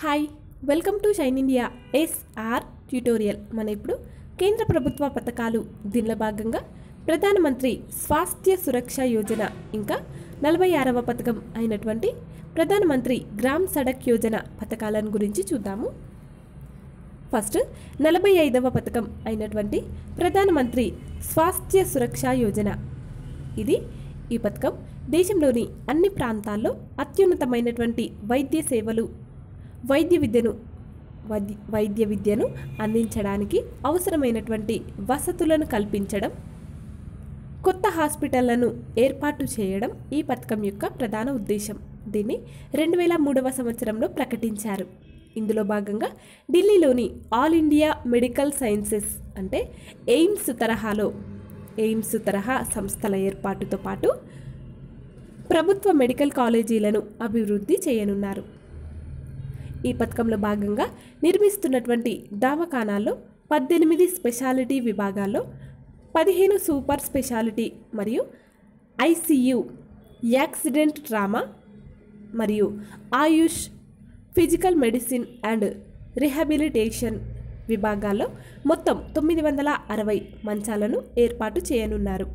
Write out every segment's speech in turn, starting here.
Hi welcome to shine India SR tutorial మన ఇప్పుడు కేంద్ర ప్రభుత్వ పథకాలు. దీనిలో భాగంగా ప్రధానమంత్రి స్వాస్థ్య సురక్ష యోజన ఇంకా నలభై ఆరవ పథకం అయినటువంటి ప్రధానమంత్రి గ్రామ్ సడక్ యోజన పథకాలను గురించి చూద్దాము. ఫస్ట్ నలభై ఐదవ పథకం అయినటువంటి ప్రధానమంత్రి స్వాస్థ్య సురక్ష యోజన. ఇది ఈ పథకం దేశంలోని అన్ని ప్రాంతాల్లో అత్యున్నతమైనటువంటి వైద్య సేవలు వైద్య విద్యను వైద్య వైద్య విద్యను అందించడానికి అవసరమైనటువంటి వసతులను కల్పించడం కొత్త హాస్పిటళ్ళను ఏర్పాటు చేయడం ఈ పథకం యొక్క ప్రధాన ఉద్దేశం. దీన్ని రెండు వేల మూడవ సంవత్సరంలో ప్రకటించారు. ఇందులో భాగంగా ఢిల్లీలోని ఆల్ ఇండియా మెడికల్ సైన్సెస్ అంటే ఎయిమ్స్ తరహాలో ఎయిమ్స్ తరహా సంస్థల ఏర్పాటుతో పాటు ప్రభుత్వ మెడికల్ కాలేజీలను అభివృద్ధి చేయనున్నారు. ఈ పథకంలో భాగంగా నిర్మిస్తున్నటువంటి దవాఖానాల్లో పద్దెనిమిది స్పెషాలిటీ విభాగాల్లో పదిహేను సూపర్ స్పెషాలిటీ మరియు ఐసీయూ యాక్సిడెంట్ ట్రామా మరియు AYUSH physical medicine and rehabilitation విభాగాల్లో మొత్తం తొమ్మిది వందల అరవై మంచాలను ఏర్పాటు చేయనున్నారు.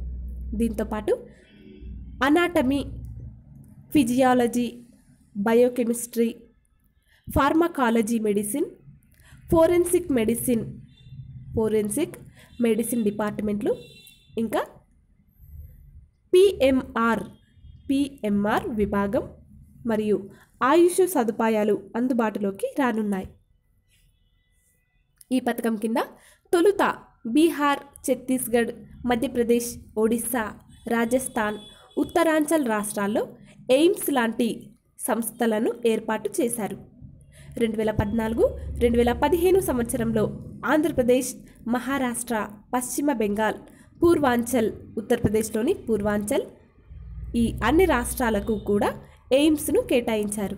దీంతోపాటు anatomy physiology biochemistry pharmacology medicine forensic medicine forensic medicine డిపార్ట్మెంట్లు ఇంకా పిఎంఆర్ పిఎంఆర్ విభాగం మరియు ఆయుష్ సదుపాయాలు అందుబాటులోకి రానున్నాయి. ఈ పథకం కింద తొలుత బీహార్ ఛత్తీస్గఢ్ మధ్యప్రదేశ్ ఒడిస్సా రాజస్థాన్ ఉత్తరాంచల్ రాష్ట్రాల్లో ఎయిమ్స్ లాంటి సంస్థలను ఏర్పాటు చేశారు. రెండు వేల పద్నాలుగు రెండు వేల పదిహేను సంవత్సరంలో ఆంధ్రప్రదేశ్ మహారాష్ట్ర పశ్చిమ బెంగాల్ పూర్వాంచల్ ఉత్తరప్రదేశ్లోని పూర్వాంచల్ ఈ అన్ని రాష్ట్రాలకు కూడా ఎయిమ్స్ను కేటాయించారు.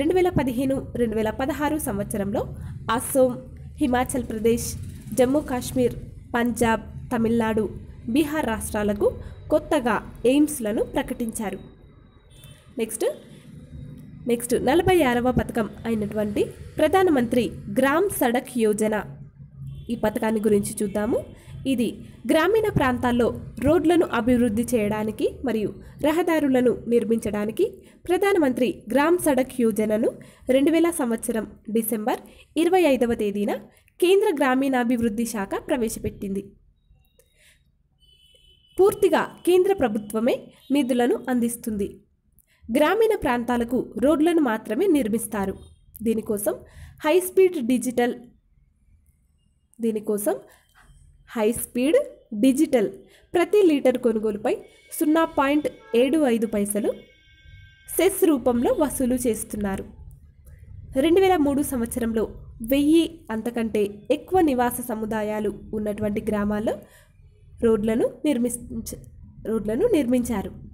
రెండు వేల పదిహేను రెండు వేల పదహారు సంవత్సరంలో అస్సోం హిమాచల్ ప్రదేశ్ జమ్మూ కాశ్మీర్ పంజాబ్ తమిళనాడు బీహార్ రాష్ట్రాలకు కొత్తగా ఎయిమ్స్లను ప్రకటించారు. నెక్స్ట్ నెక్స్ట్ నలభై ఆరవ పథకం అయినటువంటి ప్రధానమంత్రి గ్రామ్ సడక్ యోజన. ఈ పథకాన్ని గురించి చూద్దాము. ఇది గ్రామీణ ప్రాంతాల్లో రోడ్లను అభివృద్ధి చేయడానికి మరియు రహదారులను నిర్మించడానికి ప్రధానమంత్రి గ్రామ్ సడక్ యోజనను రెండు వేల సంవత్సరం డిసెంబర్ ఇరవై ఐదవ తేదీన కేంద్ర గ్రామీణాభివృద్ధి శాఖ ప్రవేశపెట్టింది. పూర్తిగా కేంద్ర ప్రభుత్వమే నిధులను అందిస్తుంది. గ్రామీణ ప్రాంతాలకు రోడ్లను మాత్రమే నిర్మిస్తారు. దీనికోసం హై స్పీడ్ డిజిటల్ దీనికోసం హై స్పీడ్ డిజిటల్ ప్రతి లీటర్ కొనుగోలుపై సున్నా పాయింట్ ఏడు ఐదు పైసలు సెస్ రూపంలో వసూలు చేస్తున్నారు. రెండు వేల మూడు సంవత్సరంలో వెయ్యి అంతకంటే ఎక్కువ నివాస సముదాయాలు ఉన్నటువంటి గ్రామాల్లో రోడ్లను నిర్మించ రోడ్లను నిర్మించారు.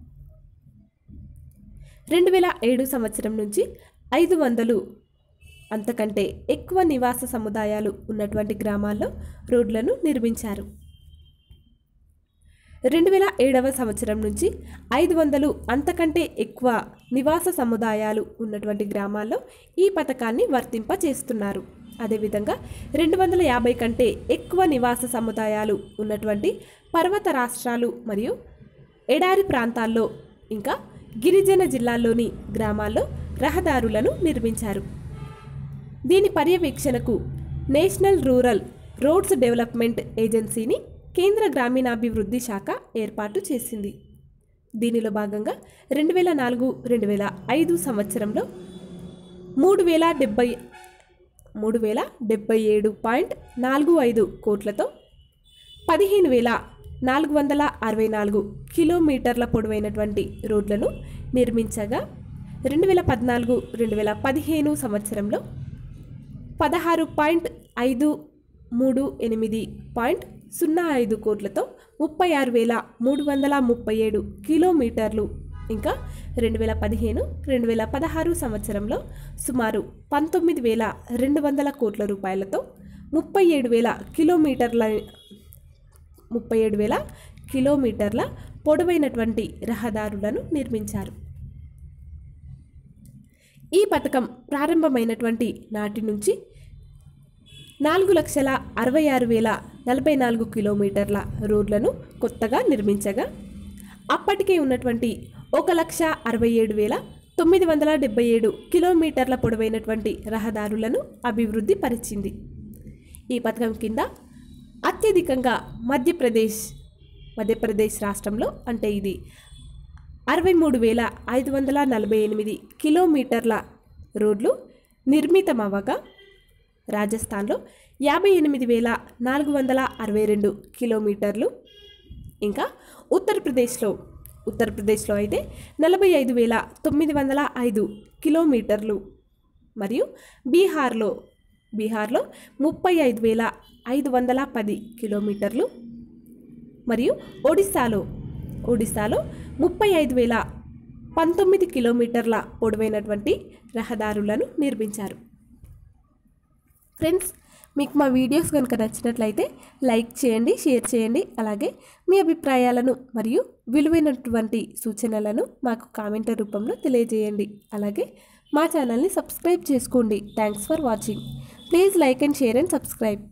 రెండు వేల ఏడు సంవత్సరం నుంచి ఐదు వందలు అంతకంటే ఎక్కువ నివాస సముదాయాలు ఉన్నటువంటి గ్రామాల్లో రోడ్లను నిర్మించారు. రెండు వేల ఏడవ సంవత్సరం నుంచి ఐదు వందలు అంతకంటే ఎక్కువ నివాస సముదాయాలు ఉన్నటువంటి గ్రామాల్లో ఈ పథకాన్ని వర్తింప చేస్తున్నారు అదేవిధంగా రెండు వందల యాభై కంటే ఎక్కువ నివాస సముదాయాలు ఉన్నటువంటి పర్వత రాష్ట్రాలు మరియు ఎడారి ప్రాంతాల్లో ఇంకా గిరిజన జిల్లాల్లోని గ్రామాల్లో రహదారులను నిర్మించారు. దీని పర్యవేక్షణకు నేషనల్ రూరల్ రోడ్స్ డెవలప్మెంట్ ఏజెన్సీని కేంద్ర గ్రామీణాభివృద్ధి శాఖ ఏర్పాటు చేసింది. దీనిలో భాగంగా రెండు వేల నాలుగు రెండు వేల ఐదు సంవత్సరంలో మూడు వేల డెబ్బై మూడు వేల డెబ్బై ఏడు పాయింట్ నాలుగు ఐదు కోట్లతో పదిహేను వేల నాలుగు వందల అరవై నాలుగు కిలోమీటర్ల పొడవైనటువంటి రోడ్లను నిర్మించగా రెండు వేల పద్నాలుగు రెండు వేల పదిహేను సంవత్సరంలో పదహారు పాయింట్ ఐదు మూడు ఎనిమిది పాయింట్ సున్నా ఐదు కోట్లతో ముప్పై ఆరు వేల మూడు వందల ముప్పై ఏడు కిలోమీటర్లు ఇంకా రెండు వేల పదిహేను రెండు వేల పదహారు సంవత్సరంలో సుమారు పంతొమ్మిది వేల రెండు వందల కోట్ల రూపాయలతో ముప్పై ఏడు వేల కిలోమీటర్ల ముప్పై ఏడు వేల కిలోమీటర్ల పొడవైనటువంటి రహదారులను నిర్మించారు. ఈ పథకం ప్రారంభమైనటువంటి నాటి నుంచి నాలుగు లక్షల అరవై ఆరు వేల నలభై నాలుగు కిలోమీటర్ల రోడ్లను కొత్తగా నిర్మించగా అప్పటికే ఉన్నటువంటి ఒక లక్ష అరవై ఏడు వేల తొమ్మిది వందల డెబ్బై ఏడు కిలోమీటర్ల పొడవైనటువంటి రహదారులను అభివృద్ధి పరిచింది. ఈ పథకం కింద అత్యధికంగా మధ్యప్రదేశ్ మధ్యప్రదేశ్ రాష్ట్రంలో అంటే ఇది అరవై మూడు వేల ఐదు వందల నలభై ఎనిమిది కిలోమీటర్ల రోడ్లు నిర్మితమవ్వగా రాజస్థాన్లో యాభై ఎనిమిది వేల నాలుగు వందల అరవై రెండు కిలోమీటర్లు. ఇంకా ఉత్తరప్రదేశ్లో ఉత్తరప్రదేశ్లో అయితే నలభై ఐదు వేల తొమ్మిది వందల ఐదు కిలోమీటర్లు. మరియు బీహార్లో బీహార్లో ముప్పై ఐదు వేల ఐదు వందల పది కిలోమీటర్లు మరియు ఒడిశాలో ఒడిశాలో ముప్పై ఐదు వేల పంతొమ్మిది కిలోమీటర్ల పొడవైనటువంటి రహదారులను నిర్మించారు. ఫ్రెండ్స్ మీకు మా వీడియోస్ కనుక నచ్చినట్లయితే లైక్ చేయండి షేర్ చేయండి అలాగే మీ అభిప్రాయాలను మరియు విలువైనటువంటి సూచనలను మాకు కామెంట్ రూపంలో తెలియజేయండి. అలాగే మా ఛానల్ని సబ్స్క్రైబ్ చేసుకోండి. Thanks for watching please like and share and subscribe